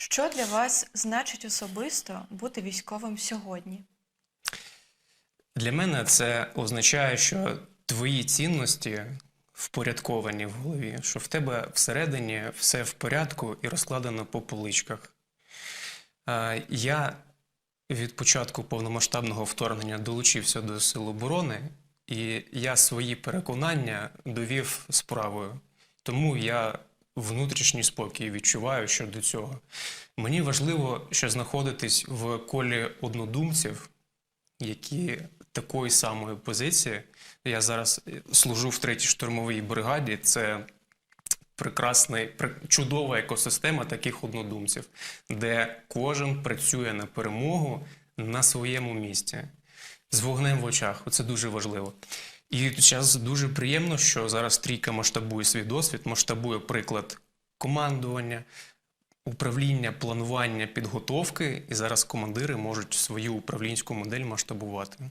Що для вас значить особисто бути військовим сьогодні? Для мене це означає, що твої цінності впорядковані в голові, що в тебе всередині все в порядку і розкладено по поличках. Е, Я від початку повномасштабного вторгнення долучився до Сил оборони, і я свої переконання довів справою. Тому я внутрішній спокій відчуваю щодо цього. Мені важливо, що знаходитись в колі однодумців, які такої самої позиції. Я зараз е, служу в третій штурмовій бригаді. Це прекрасний, пр- чудова екосистема таких однодумців, де кожен працює на перемогу на своєму місці з вогнем в очах. Це дуже важливо. І зараз дуже приємно, що зараз трійка масштабує свій досвід, масштабує приклад командування, управління, планування, підготовки, і зараз командири можуть свою управлінську модель масштабувати.